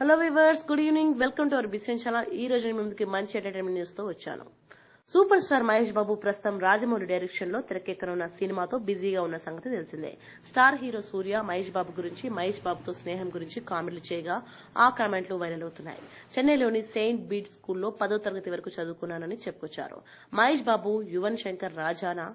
Hello viewers good evening welcome to our business channel ఈ రోజు ముందుకి మంచి ఎంటర్టైన్మెంట్ న్యూస్తో వచ్చాను. సూపర్ స్టార్ మహేష్ బాబు ప్రస్తుతం రాజమౌళి డైరెక్షన్లో తెరకెక్కనున్న సినిమాతో బిజీగా ఉన్న సంగతి తెలిసిందే. స్టార్ హీరో సూర్య మహేష్ బాబు గురించి మహేష్ బాబుతో స్నేహం గురించి కామెంట్లు చేయగా ఆ కామెంట్లు వైరల్ అవుతున్నాయి. చెన్నైలోని సెయింట్ బీట్ స్కూల్లో పదో తరగతి వరకు చదువుకున్నానని చెప్పుకొచ్చారు. మహేష్ బాబు యువన్ శంకర్ రాజానా?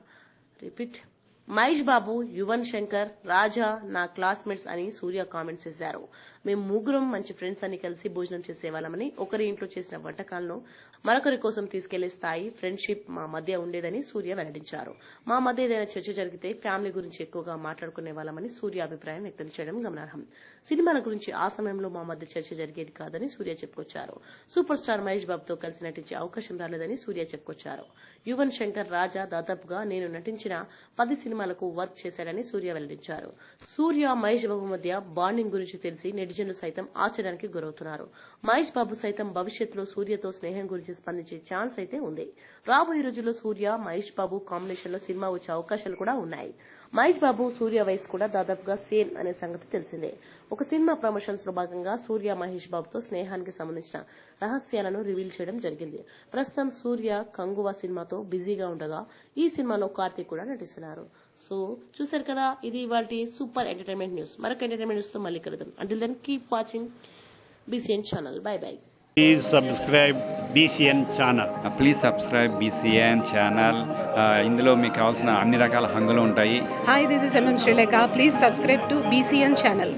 రిపీట్ మహేష్ బాబు యువన్ శంకర్ రాజా నా క్లాస్మేట్స్ అని సూర్య కామెంట్స్ చేశారు. మేము ముగ్గురం మంచి ఫ్రెండ్స్ అని కలిసి భోజనం చేసేవాళ్ళమని ఒకరి ఇంట్లో చేసిన వంటకాలను మరొకరి కోసం తీసుకెళ్ళే స్థాయి ఫ్రెండ్షిప్ మా మధ్య ఉండేదని సూర్య వెల్లడించారు. మా మధ్య ఏదైనా చర్చ జరిగితే ఫ్యామిలీ గురించి ఎక్కువగా మాట్లాడుకునే వాళ్ళమని సూర్య అభిప్రాయం వ్యక్తం చేయడం గమనార్హం. సినిమాల గురించి ఆ సమయంలో మా మధ్య చర్చ జరిగేది కాదని సూర్య చెప్పుకొచ్చారు. సూపర్ స్టార్ మహేష్ బాబుతో కలిసి నటించే అవకాశం రాలేదని సూర్య చెప్పుకొచ్చారు. యువన్ శంకర్ రాజా దాదాపుగా నేను నటించిన పది సినిమాలకు వర్క్ చేశాడని సూర్య వెల్లడించారు. సూర్య మహేష్ బాబు మధ్య బాండింగ్ గురించి తెలిసి నెటిజన్లు సైతం ఆశ్చర్యానికి గురవుతున్నారు. మహేష్ బాబు సైతం భవిష్యత్తులో సూర్యతో స్నేహం గురించి స్పందించే ఛాన్స్ అయితే ఉంది. రాబోయే రోజుల్లో సూర్య మహేష్ బాబు కాంబినేషన్లో సినిమా వచ్చే అవకాశాలు కూడా ఉన్నాయి. మహేష్ బాబు సూర్య వయసు కూడా దాదాపుగా సేమ్ అనే సంగతి తెలిసిందే. ఒక సినిమా ప్రమోషన్స్లో భాగంగా సూర్య మహేష్ బాబుతో స్నేహానికి సంబంధించిన రహస్యాలను రివీల్ చేయడం జరిగింది. ప్రస్తుతం సూర్య కంగువ సినిమాతో బిజీగా ఉండగా ఈ సినిమాలో కార్తీక్ కూడా నటిస్తున్నారు. సో చూసారు కదా ఇది వాటి సూపర్ ఎంటర్టైన్మెంట్ న్యూస్ మరొక ఎంటర్టైన్మెంట్ న్యూస్తో మళ్ళీ కలుద్దాం until then keep watching BCN channel bye bye Please subscribe BCN channel. Please subscribe BCN channel ఇందులో మీకు కావాల్సిన అన్ని రకాల హంగులు ఉంటాయి this is MM Sri Lanka. Please subscribe to BCN channel.